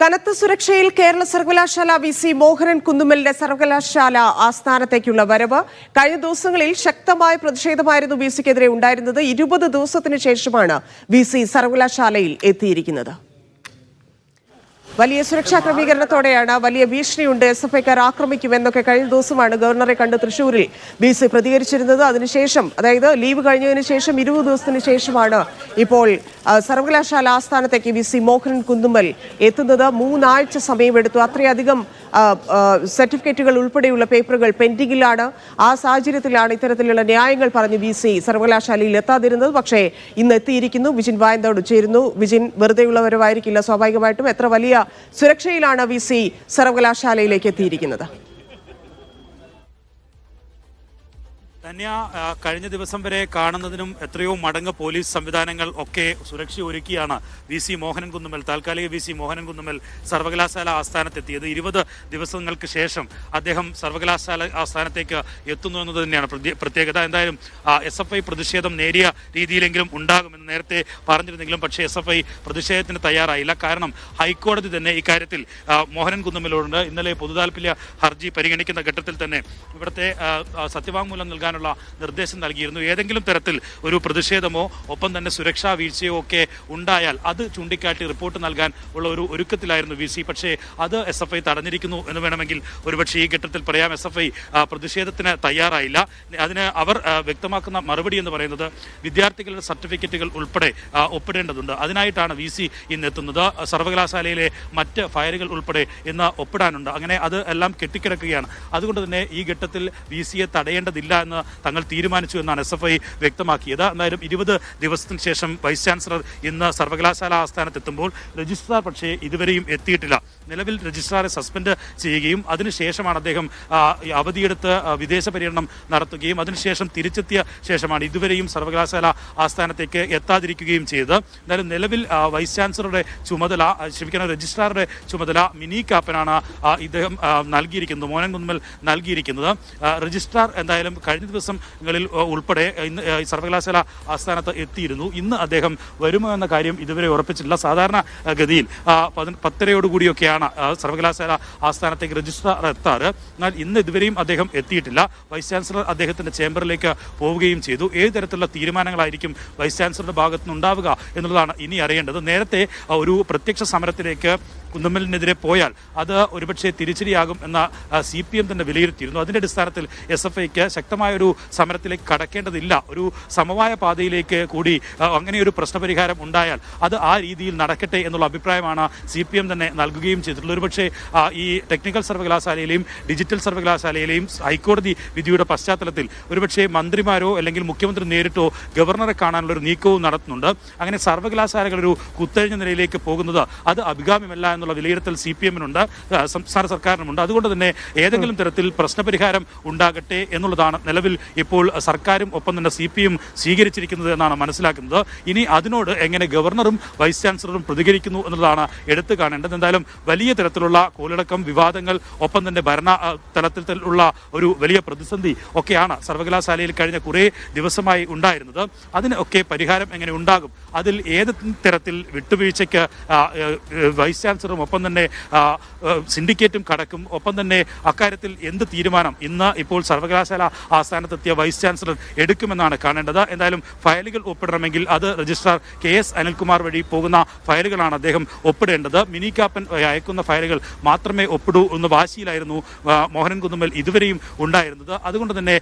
കനത്ത സുരക്ഷയിൽ കേരള സർവകലാശാല വി സി മോഹനൻ കുന്നുമ്മലിന്റെ സർവകലാശാല ആസ്ഥാനത്തേക്കുള്ള വരവ്. കഴിഞ്ഞ ദിവസങ്ങളിൽ ശക്തമായ പ്രതിഷേധമായിരുന്നു വി സിക്കെതിരെ ഉണ്ടായിരുന്നത്. ഇരുപത് ദിവസത്തിന് ശേഷമാണ് വി സി സർവകലാശാലയിൽ എത്തിയിരിക്കുന്നത്. വലിയ സുരക്ഷാ ക്രമീകരണത്തോടെയാണ് വലിയ ഭീഷണിയുണ്ട് എസ് എഫ് ഐക്കാർ ആക്രമിക്കുമെന്നൊക്കെ കഴിഞ്ഞ ദിവസമാണ് ഗവർണറെ കണ്ട് തൃശൂരിൽ ബി സി പ്രതികരിച്ചിരുന്നത്. അതിനുശേഷം അതായത് ലീവ് കഴിഞ്ഞതിന് ശേഷം ഇരുപത് ദിവസത്തിന് ശേഷമാണ് ഇപ്പോൾ സർവകലാശാല ആസ്ഥാനത്തേക്ക് വി സി മോഹനൻ കുന്നുമ്മൽ എത്തുന്നത്. മൂന്നാഴ്ച സമയമെടുത്തു. അത്രയധികം സർട്ടിഫിക്കറ്റുകൾ ഉൾപ്പെടെയുള്ള പേപ്പറുകൾ പെൻഡിങ്ങിലാണ്. ആ സാഹചര്യത്തിലാണ് ഇത്തരത്തിലുള്ള ന്യായങ്ങൾ പറഞ്ഞ് വി സി സർവകലാശാലയിൽ എത്താതിരുന്നത്. പക്ഷേ ഇന്ന് എത്തിയിരിക്കുന്നു. വിജിൻ വായന്തോട് ചേരുന്നു. വിജിൻ വെറുതെയുള്ളവരുമായിരിക്കില്ല. സ്വാഭാവികമായിട്ടും എത്ര വലിയ സുരക്ഷയിലാണ് വി സി സർവകലാശാലയിലേക്ക് എത്തിയിരിക്കുന്നത്. ധന്യ കഴിഞ്ഞ ദിവസം വരെ കാണുന്നതിനും എത്രയോ മടങ്ങ് പോലീസ് സംവിധാനങ്ങൾ ഒക്കെ സുരക്ഷ ഒരുക്കിയാണ് വി സി മോഹനൻ കുന്നുമൽ താൽക്കാലിക വി സി മോഹനൻ കുന്നുമൽ സർവകലാശാല ആസ്ഥാനത്തെത്തിയത്. ഇരുപത് ദിവസങ്ങൾക്ക് ശേഷം അദ്ദേഹം സർവകലാശാല ആസ്ഥാനത്തേക്ക് എത്തുന്നു എന്നത് തന്നെയാണ് പ്രത്യേകത. എന്തായാലും എസ് എഫ് ഐ പ്രതിഷേധം നേരിയ രീതിയിലെങ്കിലും ഉണ്ടാകുമെന്ന് നേരത്തെ പറഞ്ഞിരുന്നെങ്കിലും പക്ഷേ എസ് എഫ് ഐ പ്രതിഷേധത്തിന് തയ്യാറായില്ല. കാരണം ഹൈക്കോടതി തന്നെ ഇക്കാര്യത്തിൽ മോഹനൻ കുന്നുമലോട് ഇന്നലെ പൊതുതാൽപ്പര്യ ഹർജി പരിഗണിക്കുന്ന ഘട്ടത്തിൽ തന്നെ ഇവിടുത്തെ സത്യവാങ്മൂലം നൽകാനുള്ള നിർദ്ദേശം നൽകിയിരുന്നു. ഏതെങ്കിലും തരത്തിൽ ഒരു പ്രതിഷേധമോ ഒപ്പം തന്നെ സുരക്ഷാ വീഴ്ചയോ ഒക്കെ ഉണ്ടായാൽ അത് ചൂണ്ടിക്കാട്ടി റിപ്പോർട്ട് നൽകാൻ ഉള്ള ഒരു ഒരുക്കത്തിലായിരുന്നു വി സി. പക്ഷേ അത് എസ് എഫ് ഐ തടഞ്ഞിരിക്കുന്നു എന്ന് വേണമെങ്കിൽ ഒരുപക്ഷെ ഈ ഘട്ടത്തിൽ പറയാം. എസ് എഫ് ഐ പ്രതിഷേധത്തിന് തയ്യാറായില്ല. അതിന് അവർ വ്യക്തമാക്കുന്ന മറുപടി എന്ന് പറയുന്നത് വിദ്യാർത്ഥികളുടെ സർട്ടിഫിക്കറ്റുകൾ ഉൾപ്പെടെ ഒപ്പിടേണ്ടതുണ്ട്. അതിനായിട്ടാണ് വി സി ഇന്ന് എത്തുന്നത്. സർവകലാശാലയിലെ മറ്റ് ഫയലുകൾ ഉൾപ്പെടെ ഇന്ന് ഒപ്പിടാനുണ്ട്. അങ്ങനെ അത് എല്ലാം കെട്ടിക്കിടക്കുകയാണ്. അതുകൊണ്ട് തന്നെ ഈ ഘട്ടത്തിൽ വി സിയെ തടയേണ്ടതില്ല എന്ന് തങ്ങൾ തീരുമാനിച്ചു എന്നാണ് എസ് എഫ് ഐ വ്യക്തമാക്കിയത്. എന്തായാലും ഇരുപത് ദിവസത്തിന് ശേഷം വൈസ് ചാൻസലർ ഇന്ന് സർവകലാശാല ആസ്ഥാനത്തെത്തുമ്പോൾ രജിസ്ട്രാർ പക്ഷേ ഇതുവരെയും എത്തിയിട്ടില്ല. നിലവിൽ രജിസ്ട്രാറെ സസ്പെൻഡ് ചെയ്യുകയും അതിനുശേഷമാണ് അദ്ദേഹം അവധിയെടുത്ത് വിദേശ പര്യടനം നടത്തുകയും അതിനുശേഷം തിരിച്ചെത്തിയ ശേഷമാണ് ഇതുവരെയും സർവകലാശാല ആസ്ഥാനത്തേക്ക് എത്താതിരിക്കുകയും ചെയ്തത്. എന്നാലും നിലവിൽ വൈസ് ചാൻസലറുടെ ചുമതല ക്ഷമിക്കണം രജിസ്ട്രാറുടെ ചുമതല മിനി കാപ്പനാണ് ഇദ്ദേഹം നൽകിയിരിക്കുന്നത് മോഹൻ കുന്നുമൽ നൽകിയിരിക്കുന്നത്. രജിസ്ട്രാർ എന്തായാലും കഴിഞ്ഞ ദിവസങ്ങളിൽ ഉൾപ്പെടെ ഇന്ന് സർവകലാശാല ആസ്ഥാനത്ത് എത്തിയിരുന്നു. ഇന്ന് അദ്ദേഹം വരുമോ എന്ന കാര്യം ഇതുവരെ ഉറപ്പിച്ചിട്ടില്ല. സാധാരണ ഗതിയിൽ പത്തരയോടുകൂടിയൊക്കെയാണ് ആ, സർവകലാശാല ആസ്ഥാനത്തേക്ക് രജിസ്ട്രാർ എത്താറ്. എന്നാൽ ഇന്ന് ഇതുവരെയും അദ്ദേഹം എത്തിയിട്ടില്ല. വൈസ് ചാൻസലർ അദ്ദേഹത്തിന്റെ ചേംബറിലേക്ക് പോവുകയും ചെയ്തു. ഏത് തരത്തിലുള്ള തീരുമാനങ്ങളായിരിക്കും വൈസ് ചാൻസലറുടെ ഭാഗത്തുനിന്ന് ഉണ്ടാവുക എന്നുള്ളതാണ് ഇനി അറിയേണ്ടത്. നേരത്തെ ഒരു പ്രത്യക്ഷ സമരത്തിലേക്ക് കുന്നമ്മലിനെതിരെ പോയാൽ അത് ഒരുപക്ഷെ തിരിച്ചടിയാകും എന്ന സി പി എം തന്നെ വിലയിരുത്തിയിരുന്നു. അതിന്റെ അടിസ്ഥാനത്തിൽ എസ് എഫ് ഐക്ക് ശക്തമായ ഒരു സമരത്തിലേക്ക് കടക്കേണ്ടതില്ല. ഒരു സമവായ പാതയിലേക്ക് കൂടി അങ്ങനെ ഒരു പ്രശ്നപരിഹാരം ഉണ്ടായാൽ അത് ആ രീതിയിൽ നടക്കട്ടെ എന്നുള്ള അഭിപ്രായമാണ് സി പി എം തന്നെ നൽകുകയും ചെയ്തിട്ടുള്ളത്. ഒരുപക്ഷെ ഈ ടെക്നിക്കൽ സർവകലാശാലയിലെയും ഡിജിറ്റൽ സർവകലാശാലയിലെയും ഹൈക്കോടതി വിധിയുടെ പശ്ചാത്തലത്തിൽ ഒരുപക്ഷെ മന്ത്രിമാരോ അല്ലെങ്കിൽ മുഖ്യമന്ത്രി നേരിട്ടോ ഗവർണറെ കാണാനുള്ള ഒരു നീക്കവും നടത്തുന്നുണ്ട്. അങ്ങനെ സർവകലാശാലകൾ ഒരു കുത്തഴിഞ്ഞ നിലയിലേക്ക് പോകുന്നത് അത് അഭികാമ്യമല്ല എന്നുള്ള വിലയിരുത്തൽ സി പി എമ്മിനുണ്ട് സംസ്ഥാന സർക്കാരിനുമുണ്ട്. അതുകൊണ്ട് തന്നെ ഏതെങ്കിലും തരത്തിൽ പ്രശ്നപരിഹാരം ഉണ്ടാകട്ടെ എന്നുള്ളതാണ് നിലവിൽ ഇപ്പോൾ സർക്കാരും ഒപ്പം തന്നെ സി പി എം സ്വീകരിച്ചിരിക്കുന്നത് എന്നാണ് മനസ്സിലാക്കുന്നത്. ഇനി അതിനോട് എങ്ങനെ ഗവർണറും വൈസ് ചാൻസലറും പ്രതികരിക്കുന്നു എന്നുള്ളതാണ് എടുത്തു കാണേണ്ടത്. എന്തായാലും വലിയ തരത്തിലുള്ള കോലടക്കം വിവാദങ്ങൾ ഒപ്പം തന്നെ ഭരണ തലത്തിലുള്ള ഒരു വലിയ പ്രതിസന്ധി ഒക്കെയാണ് സർവകലാശാലയിൽ കഴിഞ്ഞ കുറേ ദിവസമായി ഉണ്ടായിരുന്നത്. അതിനൊക്കെ പരിഹാരം എങ്ങനെ ഉണ്ടാകും? അതിൽ ഏത് തരത്തിൽ വിട്ടുവീഴ്ചയ്ക്ക് വൈസ് ഏ, ഏ, ഒപ്പം തന്നെ സിൻഡിക്കേറ്റും കടക്കും. ഒപ്പം തന്നെ അക്കാര്യത്തിൽ എന്ത് തീരുമാനം ഇന്ന് ഇപ്പോൾ സർവകലാശാല ആസ്ഥാനത്തെത്തിയ വൈസ് ചാൻസലർ എടുക്കുമെന്നാണ് കാണേണ്ടത്. എന്തായാലും ഫയലുകൾ ഒപ്പിടണമെങ്കിൽ അത് രജിസ്ട്രാർ കെ എസ് അനിൽകുമാർ വഴി പോകുന്ന ഫയലുകളാണ് അദ്ദേഹം ഒപ്പിടേണ്ടത്. മിനി കാപ്പൻ അയക്കുന്ന ഫയലുകൾ മാത്രമേ ഒപ്പിടൂ എന്ന് വാശിയിലായിരുന്നു മോഹനൻ കുന്നുമ്മൽ ഇതുവരെയും ഉണ്ടായിരുന്നത്. അതുകൊണ്ട് തന്നെ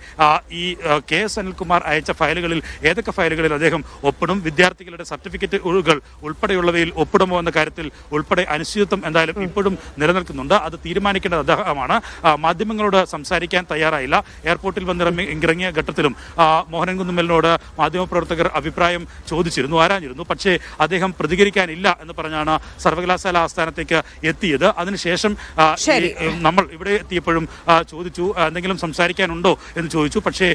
ഈ കെ എസ് അനിൽകുമാർ അയച്ച ഫയലുകളിൽ ഏതൊക്കെ ഫയലുകളിൽ അദ്ദേഹം ഒപ്പിടും? വിദ്യാർത്ഥികളുടെ സർട്ടിഫിക്കറ്റുകൾ ഉൾപ്പെടെയുള്ളവയിൽ ഒപ്പിടുമോ എന്ന കാര്യത്തിൽ ഉൾപ്പെടെ അനിശ്ചിതത്വം എന്തായാലും ഇപ്പോഴും നിലനിൽക്കുന്നുണ്ട്. അത് തീരുമാനിക്കേണ്ടത് അദ്ദേഹമാണ്. മാധ്യമങ്ങളോട് സംസാരിക്കാൻ തയ്യാറായില്ല. എയർപോർട്ടിൽ വന്നിറങ്ങിയ ഇറങ്ങിയ ഘട്ടത്തിലും ആ, മോഹനൻ കുന്നുമ്മലിനോട് മാധ്യമപ്രവർത്തകർ അഭിപ്രായം ചോദിച്ചിരുന്നു ആരാഞ്ഞിരുന്നു. പക്ഷേ അദ്ദേഹം പ്രതികരിക്കാനില്ല എന്ന് പറഞ്ഞാണ് സർവകലാശാല ആസ്ഥാനത്തേക്ക് എത്തിയത്. അതിനുശേഷം നമ്മൾ ഇവിടെ എത്തിയപ്പോഴും ചോദിച്ചു എന്തെങ്കിലും സംസാരിക്കാനുണ്ടോ എന്ന് ചോദിച്ചു. പക്ഷേ